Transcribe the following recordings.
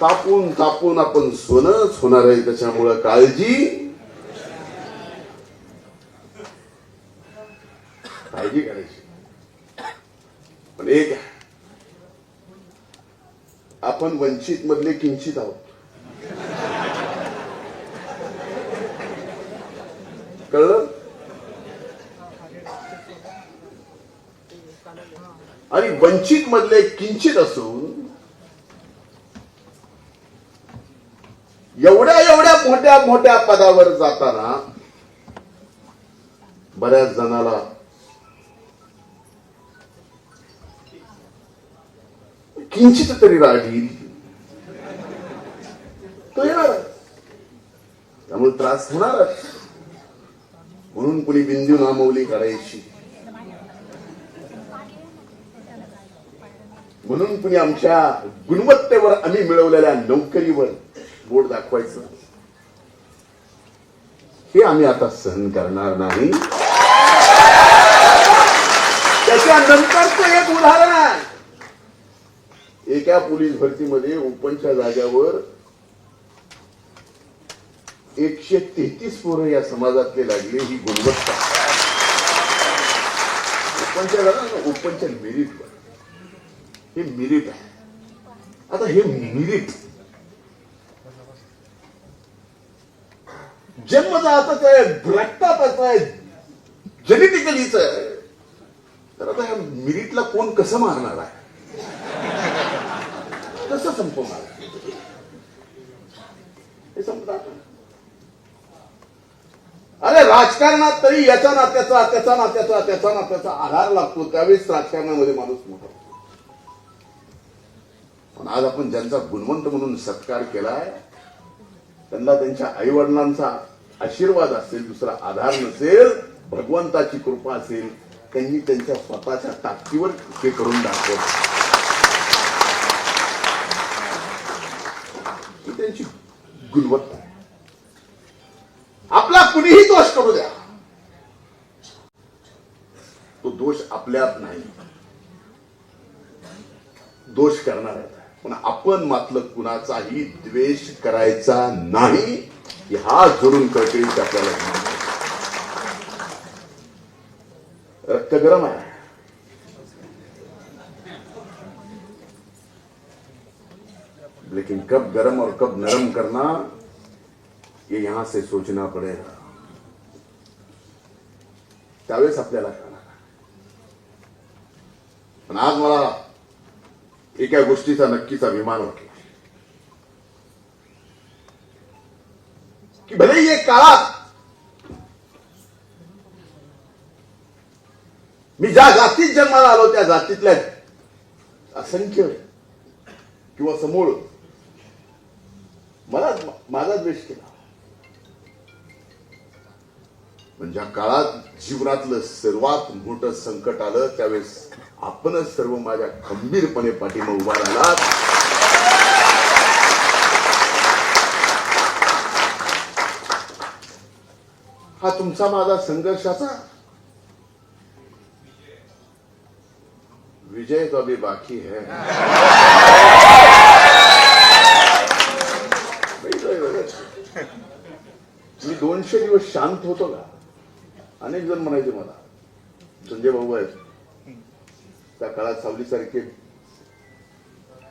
तापून तापून आपण सोनच होणार आहे. त्याच्यामुळं काळजी. काळजी करायची. पण एक आपण वंचित मधले किंचित आहोत. कळलं? आणि वंचित मधले किंचित असून एवढ्या एवढ्या मोठ्या मोठ्या पदावर जाताना बऱ्याच जणाला किंचित तरी राहील तो येणार त्यामुळे त्रास होणारच म्हणून कुणी बिंदू नामवली करायची म्हणून कुणी आमच्या गुणवत्तेवर आम्ही मिळवलेल्या नोकरीवर बोट दाखवायचं. हे आम्ही आता सहन करणार नाही. त्याच्यानंतरच एक उदाहरण. आहे एका पोलीस भरतीमध्ये ओपनच्या जाग्यावर एकशे तेहतीस पोरं या समाजातले लागले ही गुणवत्ता. ओपनच्या जागा ओपनच्या मेरिटवर हे मिरिट आहे. आता हे मिरिट जन्मजातच आहे रक्तातच आहे जेनेटिकलीच आहे. तर आता ह्या मिरिटला कोण कसं मारणार आहे? कसं संपवणार हे संपतात अरे राजकारणात तरी याचा नात्याचा त्याचा नात्याचा त्याचा नात्याचा आधार लागतो. त्यावेळेस राजकारणामध्ये माणूस मोठा पण आज आपण ज्यांचा गुणवंत म्हणून सत्कार केलाय त्यांना त्यांच्या आई वडिलांचा आशीर्वाद असेल दुसरा आधार नसेल भगवंताची कृपा असेल त्यांनी त्यांच्या स्वतःच्या ताकदीवर हे करून दाखवलं. ही त्यांची गुणवत्ता आपला कुणीही दोष करू द्या. तो दोष आपल्यात नाही. दोष करणार पण आपण मात्र कुणाचाही द्वेष करायचा नाही. हा जोडून कळकळीत आपल्याला. रक्त गरम आहे लेकिन कब गरम और कब नरम करना, ये यहाँ से सोचना पडेगा। त्यावेळेस आपल्याला पण आज मला एका गोष्टीचा नक्कीच अभिमान वाटला की भले ये काळात मी ज्या जातीत जन्माला आलो त्या जातीतल्या असंख्य किंवा समूळ मला माझा द्वेष केला. पण ज्या काळात जीवनातलं सर्वात मोठं संकट आलं त्यावेळेस आपणच सर्व माझ्या खंबीरपणे पाठीमा उभा राहिलात. हा तुमचा माझा संघर्षाचा विजय तो अभी बाकी है. मी दोनशे दिवस शांत होतो का? अनेक जण म्हणायचे मला संजय भाऊ आहेत. त्या काळात सावलीसारखे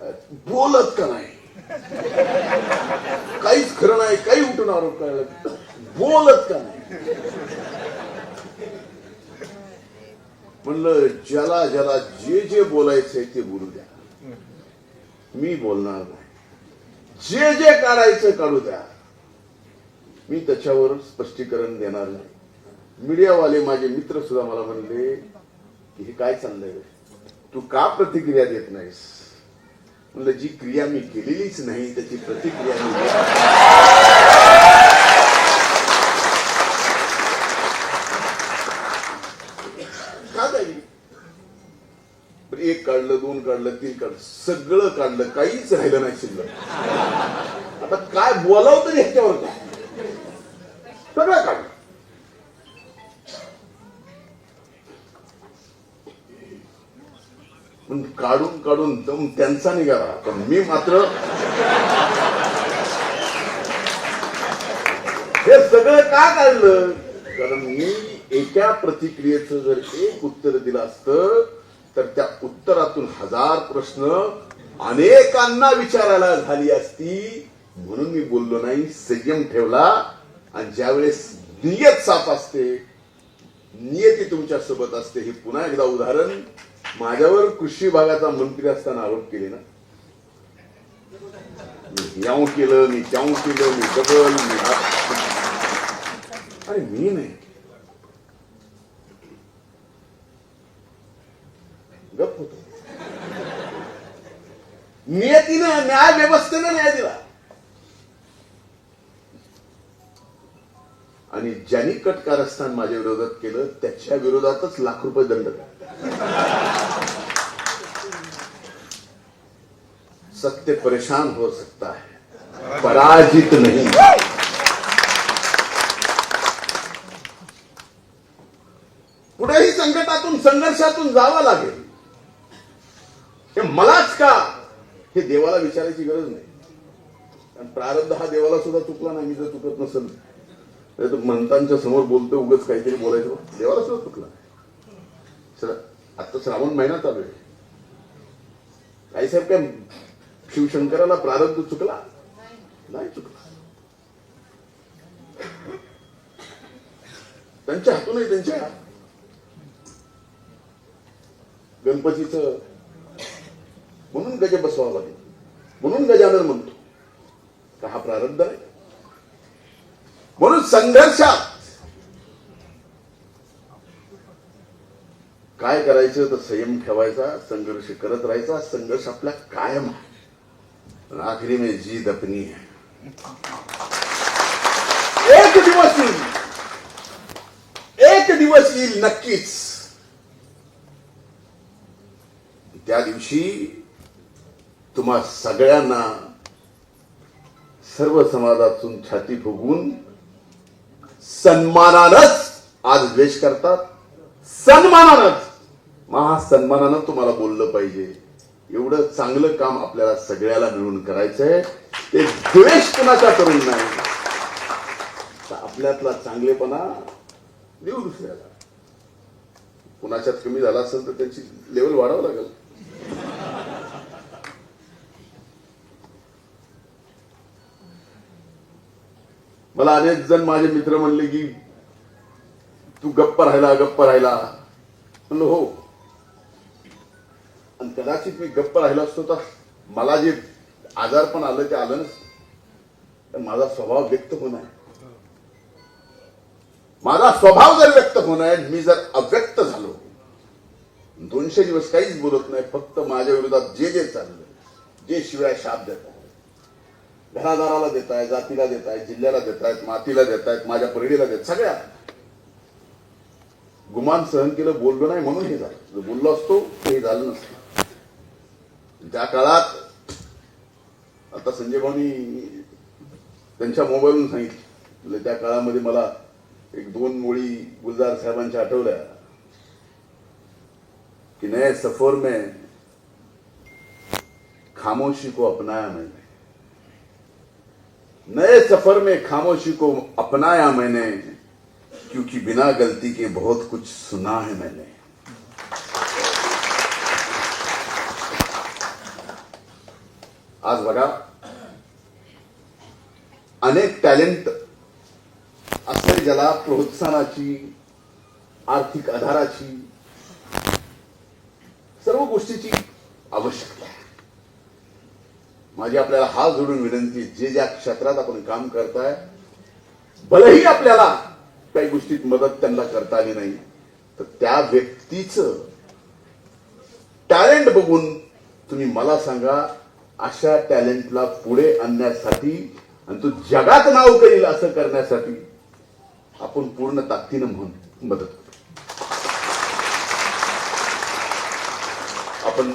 अ, बोलत का नाही? काहीच खरं नाही काही उठून आरोप करायला बोलत का नाही? म्हणलं ज्याला ज्याला जे जे बोलायचंय ते बोलू द्या. मी बोलणार नाही. जे जे काढायचं काढू द्या. मी त्याच्यावर स्पष्टीकरण देणार नाही. मीडियावाले माझे मित्र सुद्धा मला म्हणले की हे काय चाललंय? तू का प्रतिक्रिया देत नाहीस? म्हणलं जी क्रिया मी केलेलीच नाही त्याची प्रतिक्रिया मी काढलं ते काढलं काढलं सगळं काढलं काहीच राहिलं नाही शिल्लक. आता काय बोलावं तरी ह्याच्यावर काय? सगळं काढलं. पण काढून काढून दम त्यांचा निघाला. पण मी मात्र हे सगळं का काढलं? कारण मी एका प्रतिक्रियेचं जर एक उत्तर दिलं असतं तर त्या उत्तरातून हजार प्रश्न अनेकांना विचारायला झाली असती. म्हणून मी बोललो नाही संयम ठेवला. आणि ज्यावेळेस नियत साफ असते नियती तुमच्यासोबत असते हे पुन्हा एकदा उदाहरण माझ्यावर कृषी विभागाचा मंत्री असताना आरोप केले ना. मी याऊ केलं मी त्याऊ केलं मी डबल मी आणि मी नाही. गप होतो. नियतीनं न्याय व्यवस्थेनं न्याय दिला. आणि ज्यांनी कटकारस्थान माझ्या विरोधात केलं त्याच्या विरोधातच लाख रुपये दंड सत्य परेशान हो सकता है पराजित नहीं. पुढेही संकटातून संघर्षातून जावं लागेल. मलाच का? हे देवाला विचारायची गरज नाही. कारण प्रारब्ध हा देवाला सुद्धा चुकला नाही मी जर चुकत नसेल तर मंतांच्या समोर बोलतो उगच काहीतरी बोलायचं. देवाला सुद्धा चुकला श्रा- आता श्रावण महिना चालू आहे. आई साहेब काय शिवशंकराला प्रारब्ध चुकला? नाही चुकला. त्यांच्या हातूनही त्यांच्या गणपतीचं म्हणून गज बसवावं लागेल. म्हणून गजानन म्हणतो. तर हा प्रारब्ध आहे. म्हणून संघर्षात काय करायचं तर संयम ठेवायचा संघर्ष करत राहायचा संघर्ष आपला कायम आहे. पण आखरी में जीद अपनी है. एक दिवस येईल. एक दिवस येईल नक्कीच. त्या दिवशी तुम्हा सगळ्यांना सर्व समाजातून छाती फुगवून सन्मानानच आज द्वेष करतात. सन्मानानच. महासन्मानानं तुम्हाला बोललं पाहिजे. एवढं चांगलं काम आपल्याला सगळ्याला मिळून करायचं आहे ते द्वेष कुणाचा करून नाही? तर आपल्यातला चांगलेपणा देऊ दुसऱ्याला. कुणाच्यात कमी झाला असेल तर त्याची लेवल वाढावं लागेल. मला अनेक जण माझे मित्र म्हणले की तू गप्प राहिला गप्प राहिला. म्हणलं हो. आणि कदाचित मी गप्प राहिला असतो तर मला जे आजार पण आलं ते आलं तर माझा स्वभाव व्यक्त होणार माझा स्वभाव जर व्यक्त होणार मी जर अव्यक्त झालो दोनशे दिवस काहीच बोलत नाही फक्त माझ्या विरोधात जे जे चाललं जे शिवाय शाप देतात घरादाराला देत आहे जातीला देत आहे जिल्ह्याला देत आहेत मातीला देत आहेत माझ्या परडीला देत सगळ्या. गुमान सहन केलं बोललो नाही म्हणून हे झालं. बोललो असतो ते हे झालं नसतं. त्या काळात आता संजय भाऊनी त्यांच्या मोबाईलवरून सांगितलं. म्हणजे त्या काळामध्ये मला एक दोन मुळी गुलजार साहेबांच्या आठवल्या. कि नए सफर में खामोशी को अपनाया मैंने. नए सफ़र में खामोशी को अपनाया मैंने, क्योंकि बिना गलती के बहुत कुछ सुना है मैंने। आज बघा, अनेक टॅलेंट असते ज्याला प्रोत्साहनाची, आर्थिक आधाराची, सर्व गोष्टीची आवश्यकता आहे. माझी आपल्याला हात जोडून विनंती जे ज्या क्षेत्रात आपण काम करताय भलेही आपल्याला काही गोष्टीत मदत त्यांना करता आली नाही तर त्या व्यक्तीचं टॅलेंट बघून तुम्ही मला सांगा अशा टॅलेंटला पुढे आणण्यासाठी आणि तो जगात नाव करील असं करण्यासाठी आपण पूर्ण ताकदीनं म्हणून मदत करतो आपण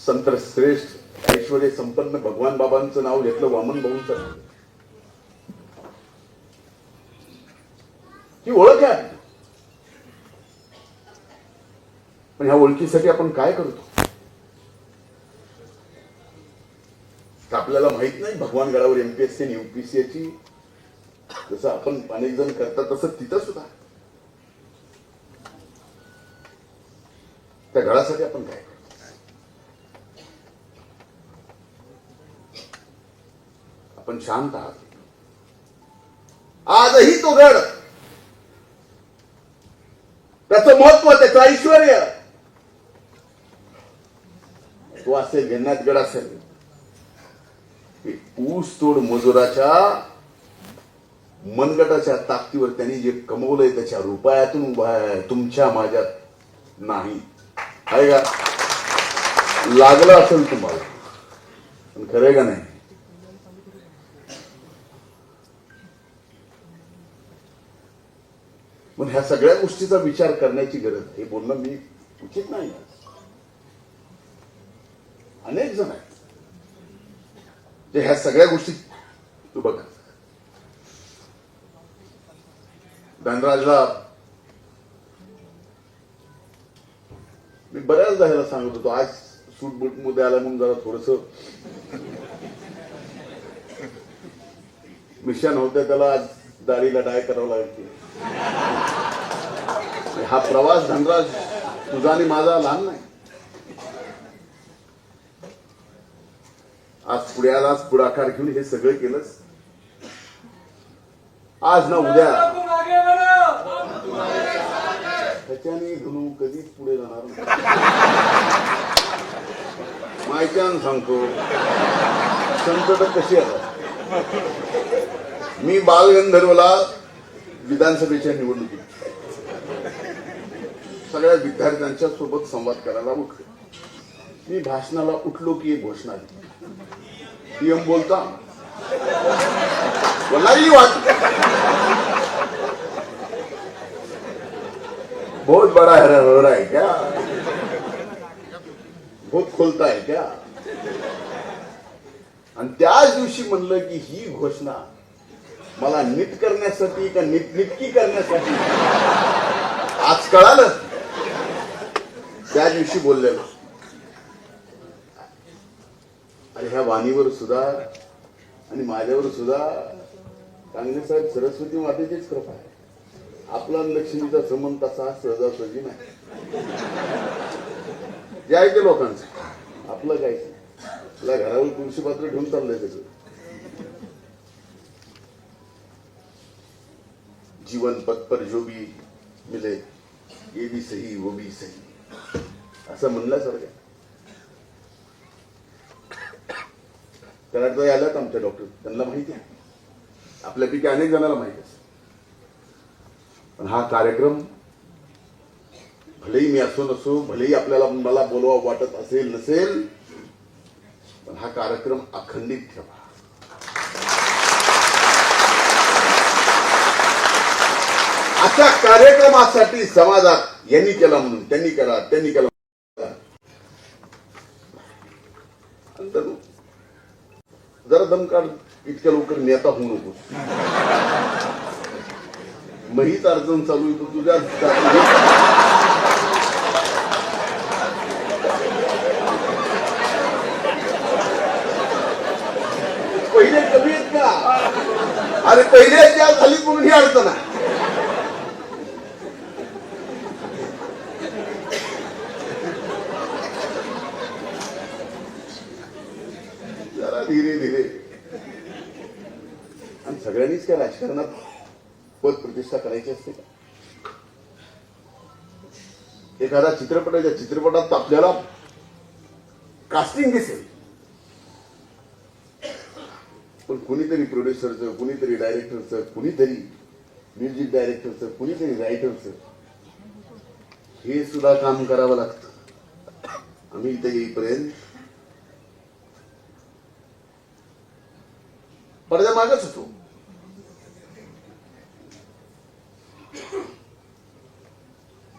संत श्रेष्ठ ऐश्वर्य संपन्न भगवान बाबांचं नाव घेतलं वामन भाऊंचं ही ओळख आहे. पण ह्या ओळखीसाठी आपण काय करतो? तर आपल्याला माहीत नाही भगवान गडावर एमपीएससी आणि युपीएससीची जसं आपण अनेक जण करतात तसं तिथं सुद्धा. त्या गडासाठी आपण काय पण शांत आहात. आजही तो गड त्याचं महत्त्व त्याचं ऐश्वर. तो असेल घेण्यात गड असेल. ऊस तोड मजुराच्या मनगटाच्या ताकदीवर त्यांनी जे कमवलंय त्याच्या रुपयातून उभा आहे तुमच्या माझ्यात नाही. आहे का? लागलं असेल तुम्हाला. पण खरं का नाही? मग ह्या सगळ्या गोष्टीचा विचार करण्याची गरज हे बोलणं मी उचित नाही. अनेक जण आहेत. ते ह्या सगळ्या गोष्टी तू बघ. धनराजला मी बऱ्याचदा ह्याला सांगत होतो आज सूट बूटमध्ये आला म्हणून जरा थोडस मिशन होतं त्याला आज दाढीला डाय करावं लागते हा प्रवास धनराज तुझा आणि माझा लहान नाही. आज पुढे आज पुढाकार घेऊन हे सगळं केलंस. आज ना उद्या. त्याच्याने धनू कधीच पुढे जाणार माहिती मायच्यान सांगतो संकट कशी येतात मी बालगंधर्वला विधानसभेच्या निवडणुकीत सगळ्या विद्यार्थ्यांच्या सोबत संवाद करायला उठलो मी भाषणाला उठलो की घोषणा पीएम बोलता. मलाही वाट. बहुत बड़ा है हो रहा है क्या? बहुत खोलता है क्या? आणि त्याच दिवशी म्हणलं की ही घोषणा मला नीट करण्यासाठी का नीटनिटकी करण्यासाठी? आज कळालं. त्या दिवशी बोललेलं आणि ह्या वाणीवर सुद्धा आणि माझ्यावर सुद्धा चांगले साहेब सरस्वती मातेचीच कृपा आहे. आपला लक्ष्मीचा संबंध तसा सहजासहजी नाही. जे आहे ते लोकांचं. आपलं काय आपल्या घरावर तुळशी पात्र ठेवून चाललंय त्याचं. जीवन पथ पर जो भी मिले ये भी सही वो भी सही. असं म्हणल्यासारखं त्याला तर आल्यात आमच्या डॉक्टर त्यांना माहिती आहे. आपल्यापैकी अनेक जणांना माहिती असते पण हा कार्यक्रम भलेही मी असो नसो भलेही आपल्याला मला बोलवा वाटत असेल नसेल पण हा कार्यक्रम अखंडित ठेवा. अशा कार्यक्रमासाठी समाजात यांनी केला म्हणून त्यांनी केला त्यांनी केला नंतर जरा काढ इतक्या लवकर नेता होऊ नकोस. महीच अडचण चालू येतो तुझ्या पहिले कमी आहेत का? अरे पहिले त्या झाली म्हणून ही अडचण आहे जरा धीरे धीरे आणि सगळ्यांनीच काय राजकारणात पद प्रतिष्ठा करायची असते का? एखादा चित्रपट आहे, त्या चित्रपटात आपल्याला कास्टिंग दिसेल. पण कुणीतरी प्रोड्युसरचं कुणीतरी डायरेक्टरचं कुणीतरी म्युझिक डायरेक्टरचं कुणीतरी रायटरचं हे सुद्धा काम करावं लागतं. आम्ही इथे येईपर्यंत. पडद्या मागच होतो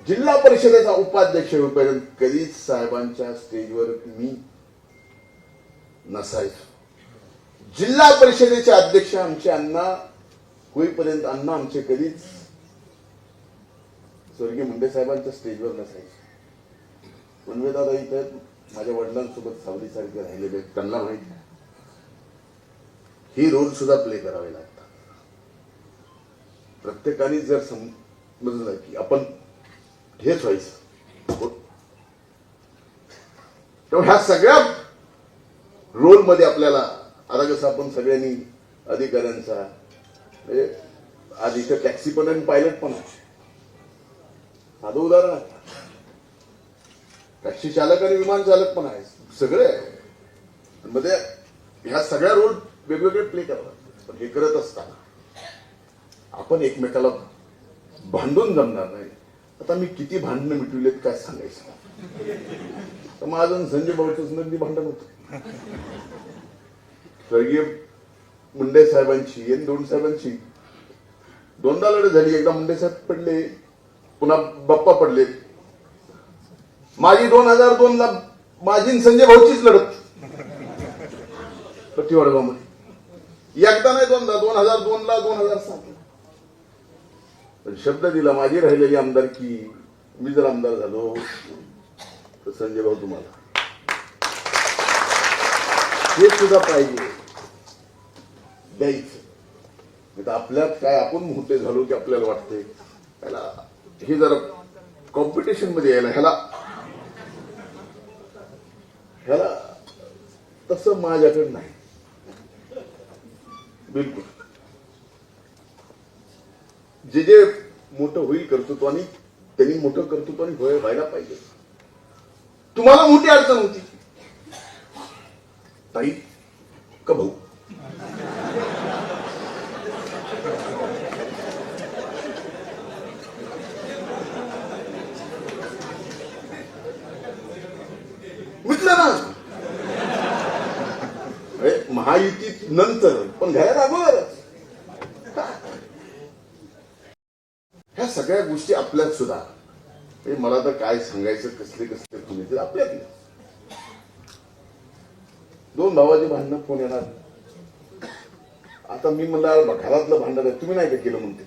जिल्हा परिषदेचा उपाध्यक्ष होईपर्यंत कधीच साहेबांच्या स्टेजवर मी नसायचो. जिल्हा परिषदेचे अध्यक्ष आमचे अण्णा होईपर्यंत अण्णा आमचे कधीच स्वर्गीय मुंडे साहेबांच्या स्टेजवर नसायचे. दादा इथं माझ्या वडिलांसोबत सावलीसारखे राहिलेले आहेत. त्यांना माहिती आहे. ही रोल सुद्धा प्ले करावे लागतात. प्रत्येकाने जर समजलं की आपण हेच व्हायचं तेव्हा ह्या सगळ्या रोलमध्ये आपल्याला आता कसं आपण सगळ्यांनी अधिकाऱ्यांचा म्हणजे आज इथं टॅक्सी पण आणि पायलट पण. आहे साधं उदाहरण आहे. टॅक्सी चालक आणि विमान चालक पण आहे. सगळे आहे. मध्ये ह्या सगळ्या रोल वेगवेगळे प्ले करतात. पण हे करत असताना आपण एकमेकाला भांडून जमणार नाही. आता मी किती भांडणं मिटवलेत काय सांगायचं? तर माझं आणि संजय भाऊचं नगदी भांडण होत? स्वर्गीय मुंडे साहेबांची आणि दोन साहेबांची. दोनदा लढत झाली एकदा मुंडे साहेब पडले पुन्हा बाप्पा पडले. माझी दोन हजार दोन ला माझी संजय भाऊचीच लढत. प्रतिवडगावमध्ये एकदा नाही दोनदा दोन हजार दोन ला दोन हजार सात ला. पण शब्द दिला माझी राहिलेली आमदारकी मी जर आमदार झालो तर संजय भाऊ तुम्हाला. हे सुद्धा पाहिजे. द्यायचं. नाही तर आपल्यात काय आपण मोठे झालो की आपल्याला वाटते. त्याला हे जरा कॉम्पिटिशनमध्ये यायला ह्याला ह्याला तसं माझ्याकडे नाही. बिलकुल. जे जे मोठं होईल कर्तृत्वानी त्यांनी मोठं कर्तृत्वानी होय व्हायला पाहिजे. तुम्हाला मोठी अडचण होती. ताई का भाऊ? मिटलं ना. अरे, महायुतीत नंतर पण घ्यायला बरं ह्या सगळ्या गोष्टी आपल्यात सुद्धा. हे मला तर काय सांगायचं कसले कसले फोन येतील आपल्यात दोन भावाचे भांडणं फोन येणार. आता मी म्हणला घरातलं भांडण आहे तुम्ही नाही का केलं म्हणते?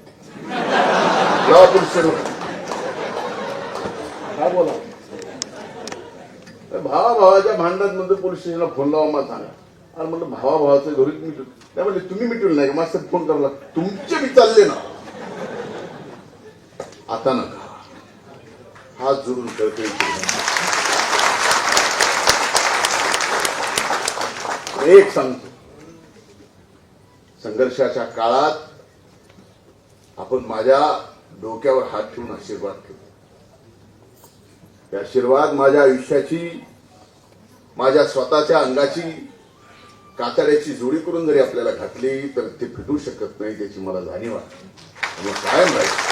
काय बोला. भावा भावाच्या भांडणात म्हणजे पोलीस स्टेशनला फोन लावा मला सांगा. अरे म्हणलं भावा भावाचं घरीच मिटून. नाही म्हणले तुम्ही मिटवलं नाही का? मास्तर फोन करला तुमचे मी चालले ना. आता नका. हात जोडून करते एक सांगतो. संघर्षाच्या काळात आपण माझ्या डोक्यावर हात ठेवून आशीर्वाद केला हे आशीर्वाद माझ्या आयुष्याची माझ्या स्वतःच्या अंगाची कातड्याची जोडी करून जरी आपल्याला घातली तर ते फिटू शकत नाही त्याची मला जाणीव आहे. आणि कायम राहील.